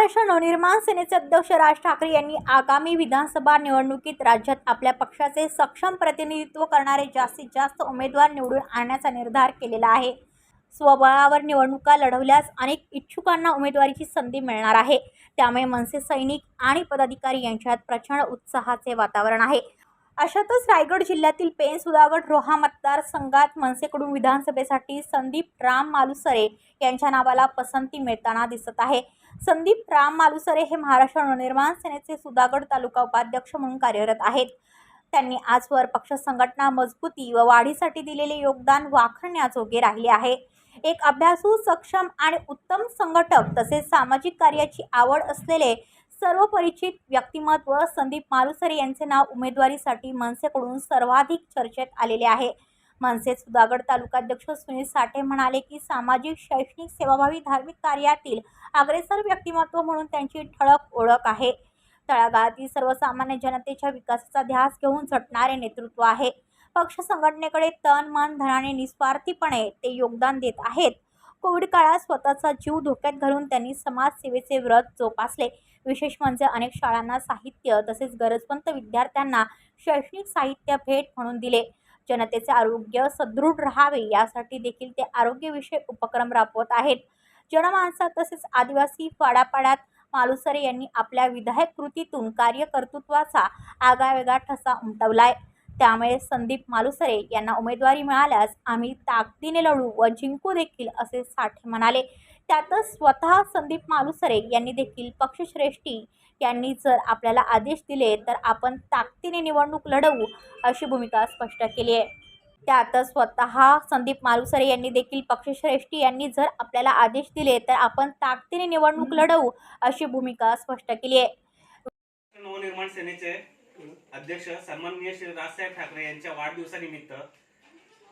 महाराष्ट्र नवनिर्माण सेनेचे अध्यक्ष राज ठाकरे यांनी आगामी विधानसभा निवडणुकीत राज्यात आपल्या पक्षाचे सक्षम प्रतिनिधित्व करणारे जास्तीत जास्त उमेदवार निवडून आणण्याचा निर्धार केलेला आहे. स्वबळावर निवडणुका लढवल्यास अनेक इच्छुकांना उमेदवारीची संधी मिळणार आहे. त्यामुळे मनसे सैनिक आणि पदाधिकारी यांच्यात प्रचंड उत्साहाचे वातावरण आहे. अशातच रायगड जिल्ह्यातील पेन सुधागड रोहा मतदारसंघात मनसेकडून विधानसभेसाठी संदीप राम मालुसरे यांच्या नावाला पसंती मिळताना दिसत आहे. संदीप राम मालुसरे हे महाराष्ट्र नवनिर्माण सेनेचे सुधागड तालुका उपाध्यक्ष म्हणून कार्यरत आहेत. त्यांनी आजवर पक्ष संघटना मजबूती व वाढीसाठी दिलेले योगदान वाखरण्याजोगे राहिले आहे. एक अभ्यासू सक्षम आणि उत्तम संघटक तसेच सामाजिक कार्याची आवड असलेले सर्व परिचित व्यक्तिमत्व संदीप मालुसरे यांचे नाव उमेदवारीसाठी मनसेकडून सर्वाधिक चर्चेत आलेले आहे. मनसे सुधागड तालुकाध्यक्ष सुनील साठे म्हणाले की सामाजिक शैक्षणिक सेवाभावी धार्मिक कार्यातील अग्रेसर व्यक्तिमत्व म्हणून त्यांची ठळक ओळख आहे. तळागाळातील सर्वसामान्य जनतेच्या विकासाचा ध्यास घेऊन झटणारे नेतृत्व आहे. पक्ष संघटनेकडे तन मन धनाने निस्वार्थीपणे ते योगदान देत आहेत. कोविड काळात स्वतःचा जीव धोक्यात घालून त्यांनी समाजसेवेचे व्रत जोपासले. विशेष म्हणजे अनेक शाळांना साहित्य तसेच गरजवंत विद्यार्थ्यांना शैक्षणिक साहित्य भेट म्हणून दिले. जनतेचे आरोग्य सदृढ राहावे यासाठी देखील ते आरोग्यविषयक उपक्रम राबवत आहेत. जनमानसात तसेच आदिवासी पाडापाड्यात मालुसरे यांनी आपल्या विधायक कृतीतून कार्यकर्तृत्वाचा आगावेगा ठसा उमटवलाय. त्यामुळे संदीप मालुसरे यांना उमेदवारी मिळाल्यास आम्ही ताकदीने लढू व जिंकू देखील असे साठे म्हणाले. त्यातच स्वतः संदीप मालुसरे यांनी देखील पक्षश्रेष्ठी यांनी जर आपल्याला आदेश दिले तर आपण ताकदीने निवडणूक लढवू अशी भूमिका स्पष्ट केली आहे. त्यातच स्वतः संदीप मालुसरे यांनी देखील पक्षश्रेष्ठी यांनी जर आपल्याला आदेश दिले तर आपण ताकदीने निवडणूक लढवू अशी भूमिका स्पष्ट केली आहे. नवनिर्माण सेनेचे अध्यक्ष सन्माननीय श्री राजसाहेब ठाकरे यांच्या वाढदिवसानिमित्त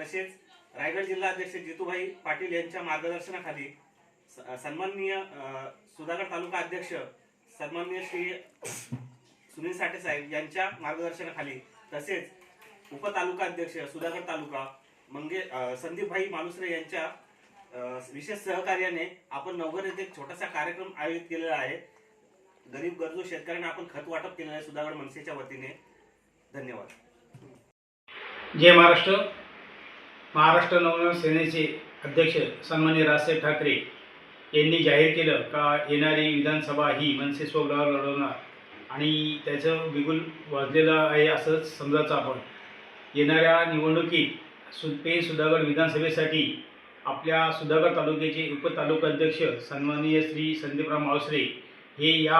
तसेच रायगड जिल्हा अध्यक्ष जितूभाई पाटील यांच्या मार्गदर्शनाखाली सन्माननीय सुधागड तालुका अध्यक्ष सन्माननीय श्री सुनील साठे साहेब यांच्या मार्गदर्शनाखाली तसेच उपतालुका अध्यक्ष सुधागड तालुका मंगे संदीपभाई मालुसरे यांच्या विशेष सहकार्याने आपण नवघर येथे एक छोटासा कार्यक्रम आयोजित केलेला आहे. गरीब गरजू शेतकऱ्यांना आपण खत वाटप केलेलं आहे सुधागड मनसेच्या वतीने. धन्यवाद. जय महाराष्ट्र. महाराष्ट्र नवनिर्माण सेनेचे अध्यक्ष सन्मान्य राजसाहेब ठाकरे यांनी जाहीर केलं का येणारी विधानसभा ही मनसे स्वबळावर लढवणार? आणि त्याचं बिगुल वाजलेलं आहे असंच समजायचं आपण. येणाऱ्या निवडणुकीत सु पे. सुधागड विधानसभेसाठी आपल्या सुधागड तालुक्याचे उपतालुकाध्यक्ष सन्माननीय श्री संदीपराव मावसरे हे या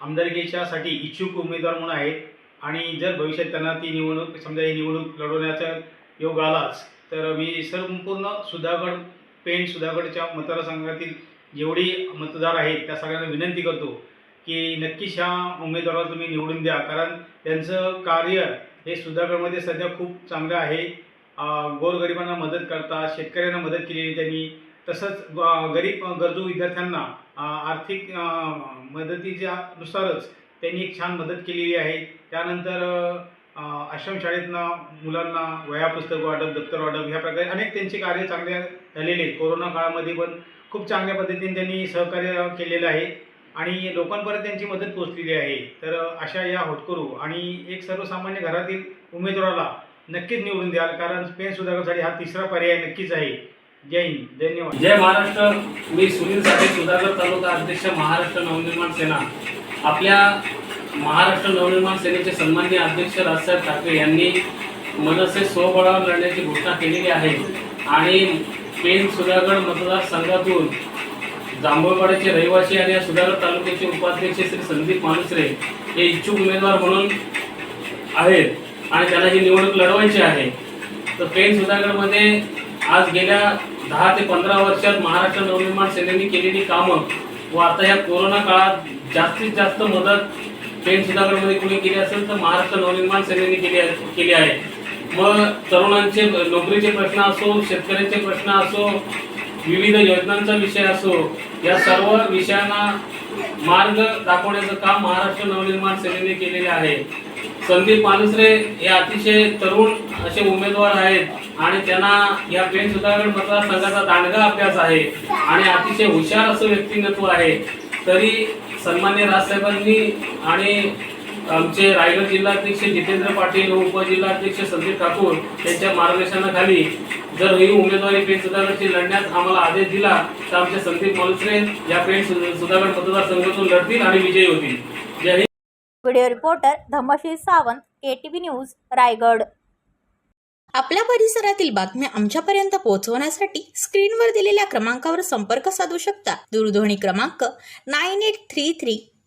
आमदारकीच्यासाठी इच्छुक उमेदवार म्हणून आहेत. आणि जर भविष्यात त्यांना ती निवडणूक समजा ही निवडणूक लढवण्याचा योग आलाच तर मी संपूर्ण सुधागड पेण सुधागडच्या मतदारसंघातील जेवढी मतदार आहेत त्या सगळ्यांना विनंती करतो की नक्कीच ह्या उमेदवाराला तुम्ही निवडून द्या. कारण त्यांचं कार्य हे सुधागडमध्ये सध्या खूप चांगलं आहे. गोरगरिबांना मदत करतात शेतकऱ्यांना मदत केलेली त्यांनी. तसंच गरीब गरजू विद्यार्थ्यांना आर्थिक मदतीच्या नुसारच त्यांनी एक छान मदत केलेली आहे. त्यानंतर आश्रम आश्रमशाळेतना मुलांना वह्या पुस्तक वाटप दप्तर वाटप ह्या प्रकारे अनेक त्यांचे कार्य चांगले झालेले आहेत. कोरोना काळामध्ये पण खूप चांगल्या पद्धतीने त्यांनी सहकार्य केलेलं आहे आणि लोकांपर्यंत त्यांची मदत पोचलेली आहे. तर अशा या होतकरू आणि एक सर्वसामान्य घरातील उमेदवाराला नक्कीच निवडून द्याल कारण पेन सुधारण्यासाठी हा तिसरा पर्याय नक्कीच आहे. जय हिंद. धन्यवाद. जय महाराष्ट्र. मी सुनील साठे सुधाकर तालुका अध्यक्ष महाराष्ट्र नवनिर्माण सेना. आपल्या महाराष्ट्र नवनिर्माण सेनेचे सन्माननीय अध्यक्ष राजसाहेब ठाकरे यांनी मनसे स्वबळावर लढण्याची घोषणा केलेली आहे. आणि पेन सुधागड मतदारसंघातून जांभूळपाड्याचे रहिवासी आणि या सुधागड तालुक्याचे उपाध्यक्ष श्री संदीप मानुसरे हे इच्छुक उमेदवार म्हणून आहेत आणि त्यांना ही निवडणूक लढवायची आहे. तर पेन सुधागडमध्ये आज गेल्या दहा ते पंधरा वर्षात महाराष्ट्र नवनिर्माण सेनेने केलेली कामं व आता या कोरोना काळात जास्तीत जास्त मदत पेन सुधागडमध्ये कुणी केली असेल तर महाराष्ट्र नवनिर्माण सेनेने केली केली आहे. मग तरुणांचे नोकरीचे प्रश्न असो शेतकऱ्यांचे प्रश्न असो विविध योजनांचा विषय असो या सर्व विषयांना मार्ग दाखवण्याचं काम महाराष्ट्र नवनिर्माण सेनेने केलेले आहे. संदीप मालुसरे हे अतिशय तरुण असे उमेदवार आहेत आणि त्यांना या पेन सुधागड मतदारसंघाचा दांडगा अभ्यास आहे आणि अतिशय हुशार असं व्यक्तिमत्व आहे. तरी सन्मान्य राजसाहेबांनी आणि आमचे रायगड जिल्हाध्यक्ष जितेंद्र पाटील व उपजिल्हाध्यक्ष संदीप ठाकूर यांच्या मार्गदर्शनाखाली जर ही उमेदवारी पेठ सुधागडची लढण्यास आम्हाला आदेश दिला तर आमचे संदीप मालुसरे या पेठ सु- सुधागड मतदारसंघातून लढतील आणि विजयी होतील. जय Hind. Video reporter Dhamsheer Sawant K T V news Raigad. आपल्या परिसरातील बातम्या आमच्यापर्यंत पोहोचवण्यासाठी स्क्रीनवर दिलेल्या क्रमांकावर संपर्क साधू शकता. दूरध्वनी क्रमांक nine eight three three